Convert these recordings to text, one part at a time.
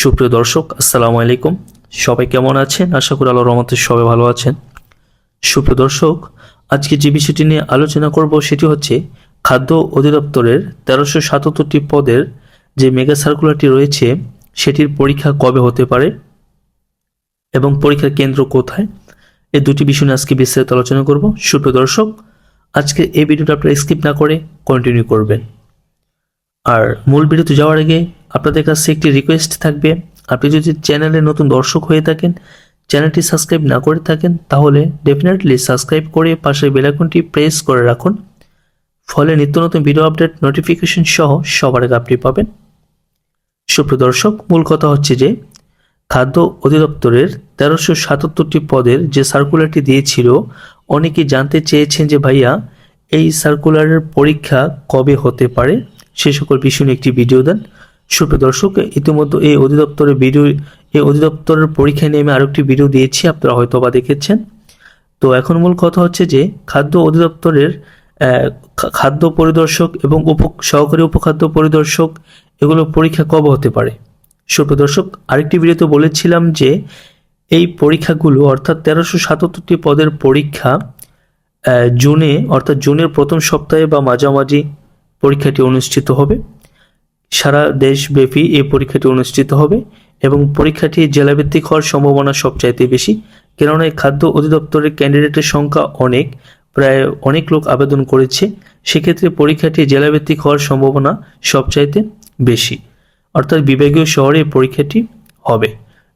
সুপ্রিয় দর্শক, আসসালামু আলাইকুম। সবাই কেমন আছেন? আশা করি আল্লাহর রহমতে সবাই ভালো আছেন। সুপ্রিয় দর্শক, আজকে যে বিষয়টি নিয়ে আলোচনা করব সেটি হচ্ছে খাদ্য অধিদপ্তরের তেরোশো সাতাত্তরটি পদের যে মেগা সার্কুলারটি রয়েছে, সেটির পরীক্ষা কবে হতে পারে এবং পরীক্ষার কেন্দ্র কোথায়? এই দুটি বিষয় নিয়ে আজকে বিস্তারিত আলোচনা করব। সুপ্রিয় দর্শক, আজকে এই ভিডিওটা আপনারা স্কিপ না করে কন্টিনিউ করবেন। আর মূল ভিডিওতে যাওয়ার আগে আপনাদের কাছে একটি রিকোয়েস্ট থাকবে। আপনি যদি চ্যানেলে নতুন দর্শক হয়ে থাকেন চ্যানেলটি সাবস্ক্রাইব না করে থাকেন, তাহলে ডেফিনেটলি সাবস্ক্রাইব করে পাশের বেলাকনটি প্রেস করে রাখুন। ফলে নিত্য নতুন ভিডিও আপডেট নোটিফিকেশন সহ সবার আগে আপনি পাবেন। সুপ্রিয় দর্শক, মূল কথা হচ্ছে যে, খাদ্য অধিদপ্তরের তেরোশো সাতাত্তরটি পদের যে সার্কুলারটি দিয়েছিল, অনেকেই জানতে চেয়েছেন যে ভাইয়া, এই সার্কুলারের পরীক্ষা কবে হতে পারে? সে সকল বিষয় একটি ভিডিও দেন। সুপ্রিয় দর্শক, ইতিমধ্যে এই অধিদপ্তরের ভিডিও এই অধিদপ্তরের পরীক্ষা নিয়ে আমি আরেকটি ভিডিও দিয়েছি, আপনারা হয়তো বা দেখেছেন। তো এখন মূল কথা হচ্ছে যে, খাদ্য অধিদপ্তরের খাদ্য পরিদর্শক এবং উপ সহকারী উপখাদ্য পরিদর্শক এগুলো পরীক্ষা কবে হতে পারে? সুপ্রিয় দর্শক, আরেকটি ভিডিওতে বলেছিলাম যে, এই পরীক্ষাগুলো অর্থাৎ তেরোশো সাতাত্তরটি পদের পরীক্ষা জুনে, অর্থাৎ জুনের প্রথম সপ্তাহে বা মাঝামাঝি পরীক্ষাটি অনুষ্ঠিত হবে। সারা দেশব্যাপী এই পরীক্ষাটি অনুষ্ঠিত হবে এবং পরীক্ষাটি জেলাভিত্তিক হওয়ার সম্ভাবনা সবচাইতে বেশি, কেননা খাদ্য অধিদপ্তরের ক্যান্ডিডেটের সংখ্যা অনেক, প্রায় অনেক লোক আবেদন করেছে, সেক্ষেত্রে পরীক্ষাটি জেলাভিত্তিক হওয়ার সম্ভাবনা সবচাইতে বেশি। অর্থাৎ বিভাগীয় শহরে পরীক্ষাটি হবে।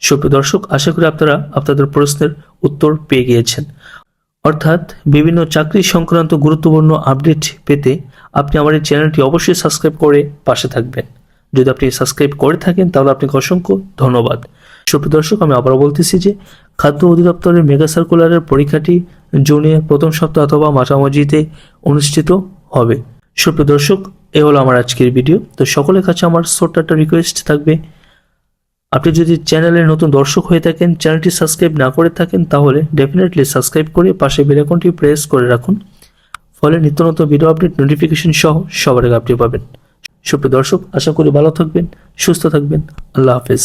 সুপ্রিয় দর্শক, আশা করি আপনারা আপনাদের প্রশ্নের উত্তর পেয়ে গিয়েছেন। অর্থাৎ বিভিন্ন চাকরি সংক্রান্ত গুরুত্বপূর্ণ আপডেট পেতে আপনি আমার এই চ্যানেলটি অবশ্যই সাবস্ক্রাইব করে পাশে থাকবেন। যদি আপনি সাবস্ক্রাইব করে থাকেন, তাহলে আপনাকে অসংখ্য ধন্যবাদ। সুপ্রিয় দর্শক, আমি আবারও বলতেছি যে, খাদ্য অধিদপ্তরের মেগা সার্কুলারের পরীক্ষাটি জুনে প্রথম সপ্তাহ অথবা মাঝামাঝিতে অনুষ্ঠিত হবে। সুপ্রিয় দর্শক, এ হলো আমার আজকের ভিডিও তো সকলের কাছে আমার ছোট্ট একটা রিকোয়েস্ট থাকবে আপনি যদি চ্যানেলের নতুন দর্শক হয়ে থাকেন, চ্যানেলটি সাবস্ক্রাইব না করে থাকেন, তাহলে ডেফিনেটলি সাবস্ক্রাইব করে পাশে বেলাকনটি প্রেস করে রাখুন। ফলে নিত্য নতুন ভিডিও আপডেট নোটিফিকেশন সহ সবার আগে আপনি পাবেন। সুপ্রিয় দর্শক, আশা করি ভালো থাকবেন, সুস্থ থাকবেন। আল্লাহ হাফেজ।